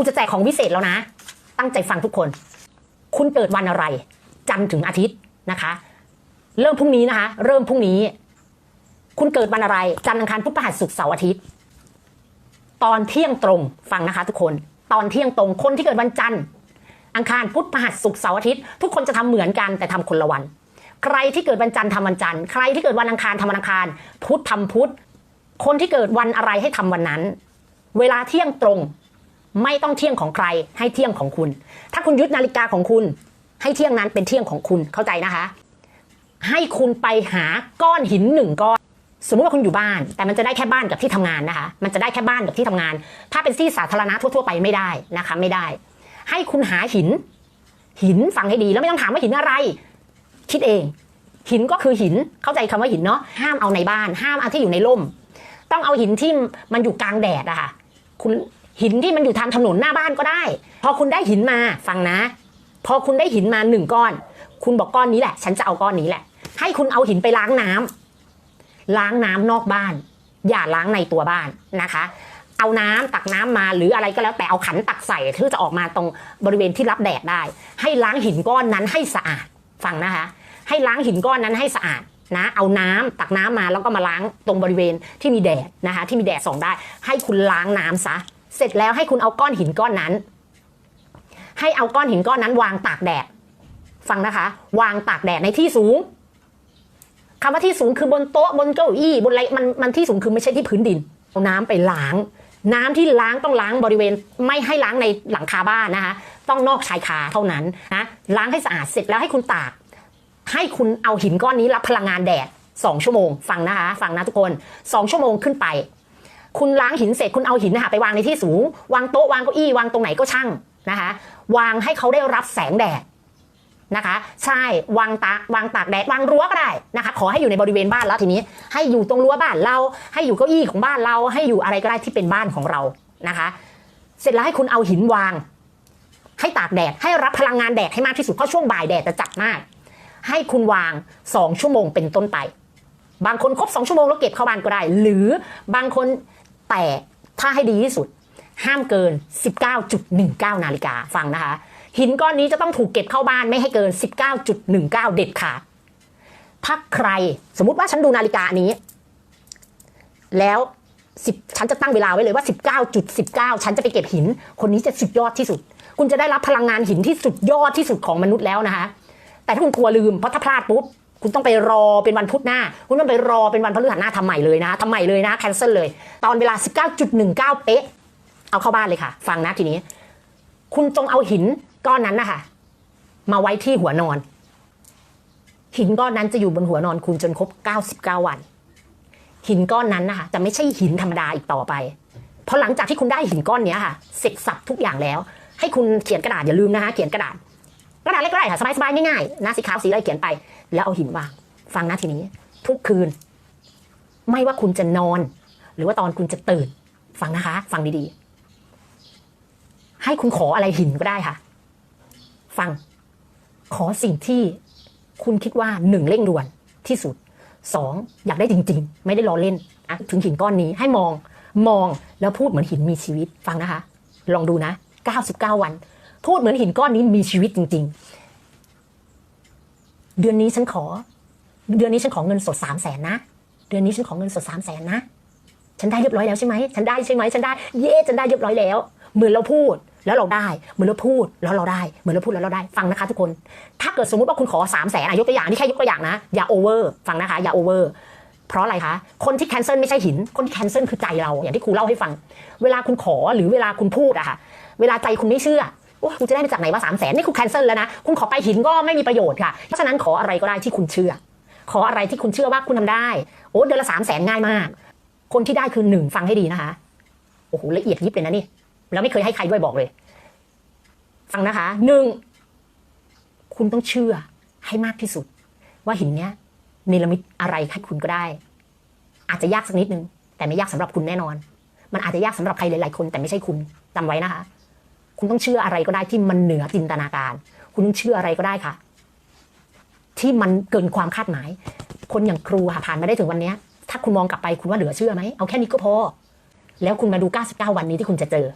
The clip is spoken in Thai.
คุณจะแจกของวิเศษแล้วนะ ตั้งใจฟังทุกคน คุณเกิดวันอะไร จันทร์ถึงอาทิตย์นะคะ เริ่มพรุ่งนี้นะคะ เริ่มพรุ่งนี้ คุณเกิดวันอะไร จันทร์อังคารพุธพฤหัสศุกร์เสาร์อาทิตย์ ตอนเที่ยงตรงฟังนะคะ ทุกคน ตอนเที่ยงตรงคนที่เกิดวันจันทร์อังคารพุธพฤหัสศุกร์เสาร์อาทิตย์ทุกคนจะทำเหมือนกันแต่ทำคนละวัน ใครที่เกิดวันจันทร์ทำวันจันทร์ใครที่เกิดวันอังคารทำวันอังคาร พุธทำพุธคนที่เกิดวันอะไรให้ทำวันนั้น เวลาเที่ยงตรง ไม่ต้องเที่ยงของใครให้เที่ยงของคุณ ถ้าคุณยึดนาฬิกาของคุณ ให้เที่ยงนั้นเป็นเที่ยงของคุณเข้าใจนะคะ ให้คุณไปหาก้อนหินหนึ่งก้อน สมมติว่าคุณอยู่บ้าน แต่มันจะได้แค่บ้านกับที่ทำงานนะคะ มันจะได้แค่บ้านกับที่ทำงาน ถ้าเป็นที่สาธารณะทั่วๆไปไม่ได้นะคะ ไม่ได้ ให้คุณหาหิน หินฟังให้ดีแล้วไม่ต้องถามว่าหินอะไร คิดเอง หินก็คือหินเข้าใจคำว่าหินเนาะห้ามเอาในบ้าน ห้ามเอาที่อยู่ในร่ม ต้องเอาหินที่มันอยู่กลางแดดอะค่ะคุณ หินที่มันอยู่ทางถนนหน้าบ้านก็ได้ พอคุณได้หินมาฟังนะ พอคุณได้หินมาหนึ่งก้อน คุณบอกก้อนนี้แหละ ฉันจะเอาก้อนนี้แหละ ให้คุณเอาหินไปล้างน้ำล้างน้ำนอกบ้าน อย่าล้างในตัวบ้านนะคะ เอาน้ำตักน้ำมาหรืออะไรก็แล้วแต่เอาขันตักใส่เพื่อจะออกมาตรงบริเวณที่รับแดดได้ ให้ล้างหินก้อนนั้นให้สะอาดฟังนะคะ ให้ล้างหินก้อนนั้นให้สะอาดนะเอาน้ำตักน้ำมาแล้วก็มาล้างตรงบริเวณที่มีแดดนะคะ ที่มีแดดส่องได้ ให้คุณล้างน้ำซะ เสร็จแล้วให้คุณเอาก้อนหินก้อนนั้น ให้เอาก้อนหินก้อนนั้น วางตากแดด ฟังนะคะ วางตากแดดในที่สูงคำว่าที่สูงคือบนโต๊ะบนเก้าอี้บนอะไรมันมันที่สูงคือไม่ใช่ที่พื้นดิน เอาน้ำไปล้าง น้ำที่ล้างต้องล้างบริเวณ ไม่ให้ล้างในหลังคาบ้านนะคะ ต้องนอกชายคาเท่านั้นนะล้างให้สะอาดเสร็จแล้วให้คุณตาก ให้คุณเอาหินก้อนนี้รับพลังงานแดดสองชั่วโมง ฟังนะคะ ฟังนะทุกคนสองชั่วโมงขึ้นไป คุณล้างหินเสร็จคุณเอาหินนะคะไปวางในที่สูง วางโต๊ะวางเก้าอี้วางตรงไหนก็ช่างนะคะ วางให้เขาได้รับแสงแดดนะคะ ใช่วางตากวางตากแดดวางรั้วก็ได้นะคะ ขอให้อยู่ในบริเวณบ้านแล้วทีนี้ ให้อยู่ตรงรั้วบ้านเรา ให้อยู่เก้าอี้ของบ้านเรา ให้อยู่อะไรก็ได้ที่เป็นบ้านของเรานะคะ เสร็จแล้วให้คุณเอาหินวาง ให้ตากแดดให้รับพลังงานแดดให้มากที่สุดเพราะช่วงบ่ายแดดจะจัดมาก ให้คุณวาง2ชั่วโมงเป็นต้นไป บางคนครบ2ชั่วโมงแล้วเก็บเข้าบ้านก็ได้ หรือบางคน แต่ถ้าให้ดีที่สุด ห้ามเกิน 19.19 นาฬิกาฟังนะคะ หินก้อนนี้จะต้องถูกเก็บเข้าบ้านไม่ให้เกิน 19.19 เด็ดขาดถ้าใครสมมุติว่าฉันดูนาฬิกานี้ แล้วฉันจะตั้งเวลาไว้เลยว่า 19.19 ฉันจะไปเก็บหิน คนนี้จะสุดยอดที่สุด คุณจะได้รับพลังงานหินที่สุดยอดที่สุดของมนุษย์แล้วนะคะ แต่ถ้าคุณกลัวลืมเพราะถ้าพลาดปุ๊บ คุณต้องไปรอเป็นวันพุธหน้า คุณต้องไปรอเป็นวันพฤหัสหน้าทำใหม่เลยนะทำใหม่เลยนะแคนเซิลเลย ตอนเวลา 19.19 เป๊ะ เอาเข้าบ้านเลยค่ะ ฟังนะทีนี้ คุณจงเอาหินก้อนนั้นนะคะมาไว้ที่หัวนอน หินก้อนนั้นจะอยู่บนหัวนอนคุณจนครบ 99 วัน หินก้อนนั้นนะคะจะไม่ใช่หินธรรมดาอีกต่อไป เพราะหลังจากที่คุณได้หินก้อนนี้ค่ะ เสร็จสับทุกอย่างแล้ว ให้คุณเขียนกระดาษอย่าลืมนะคะเขียนกระดาษ กระดาษเล็กก็ได้ค่ะสบายๆง่ายๆนะสีขาวสีอะไรเขียนไป แล้วเอาหินวางฟังนะทีนี้ ทุกคืน ไม่ว่าคุณจะนอน หรือว่าตอนคุณจะตื่น ฟังนะคะ ฟังดีๆ ให้คุณขออะไรหินก็ได้ค่ะ ฟัง ขอสิ่งที่คุณคิดว่าหนึ่งเร่งด่วนที่สุดสองอยากได้จริง ๆ ไม่ได้ล้อเล่นนะถึงหินก้อนนี้ให้มองมองแล้วพูดเหมือนหินมีชีวิตฟังนะคะ ลองดูนะ 99 วัน พูดเหมือนหินก้อนนี้มีชีวิตจริง ๆ เดือนนี้ฉันขอ เดือนนี้ฉันขอเงินสดสามแสนนะ เดือนนี้ฉันขอเงินสดสามแสนนะ ฉันได้เรียบร้อยแล้วใช่ไหมฉันได้ใช่ไหมฉันได้ เย้ฉันได้เรียบร้อยแล้ว เหมือนเราพูดแล้วเราได้ เหมือนเราพูดแล้วเราได้ เหมือนเราพูดแล้วเราได้ ฟังนะคะทุกคน ถ้าเกิดสมมติว่าคุณขอสามแสนยกตัวอย่างนี่แค่ยกตัวอย่างนะ อย่าโอเวอร์ ฟังนะคะ อย่าโอเวอร์เพราะอะไรคะ คนที่แคนเซิลไม่ใช่หิน คนที่แคนเซิลคือใจเรา อย่างที่ครูเล่าให้ฟัง เวลาคุณขอหรือเวลาคุณพูดอะค่ะ เวลาใจคุณไม่เชื่อ โอ้กูจะได้มาจากไหนว่าสามแสนนี่คุณแคนเซิลแล้วนะ คุณขอไปหินก็ไม่มีประโยชน์ค่ะ เพราะฉะนั้นขออะไรก็ได้ที่คุณเชื่อ ขออะไรที่คุณเชื่อว่าคุณทำได้ โอ้เดือนละสามแสนง่ายมาก คนที่ได้คือหนึ่งฟังให้ดีนะคะ โอ้โหละเอียดยิบเลยนะนี่ แล้วไม่เคยให้ใครด้วยบอกเลย ฟังนะคะหนึ่งคุณต้องเชื่อให้มากที่สุด ว่าหินเนี้ยเนรมิตอะไรให้คุณก็ได้ อาจจะยากสักนิดนึง แต่ไม่ยากสำหรับคุณแน่นอน มันอาจจะยากสำหรับใครหลายๆคน แต่ไม่ใช่คุณจำไว้นะคะ คุณต้องเชื่ออะไรก็ได้ที่มันเหนือจินตนาการ คุณต้องเชื่ออะไรก็ได้ค่ะ ที่มันเกินความคาดหมาย คนอย่างครูค่ะผ่านมาได้ถึงวันนี้ถ้าคุณมองกลับไปคุณว่าเหลือเชื่อไหมเอาแค่นี้ก็พอ แล้วคุณมาดู 99 วันนี้ที่คุณจะเจอ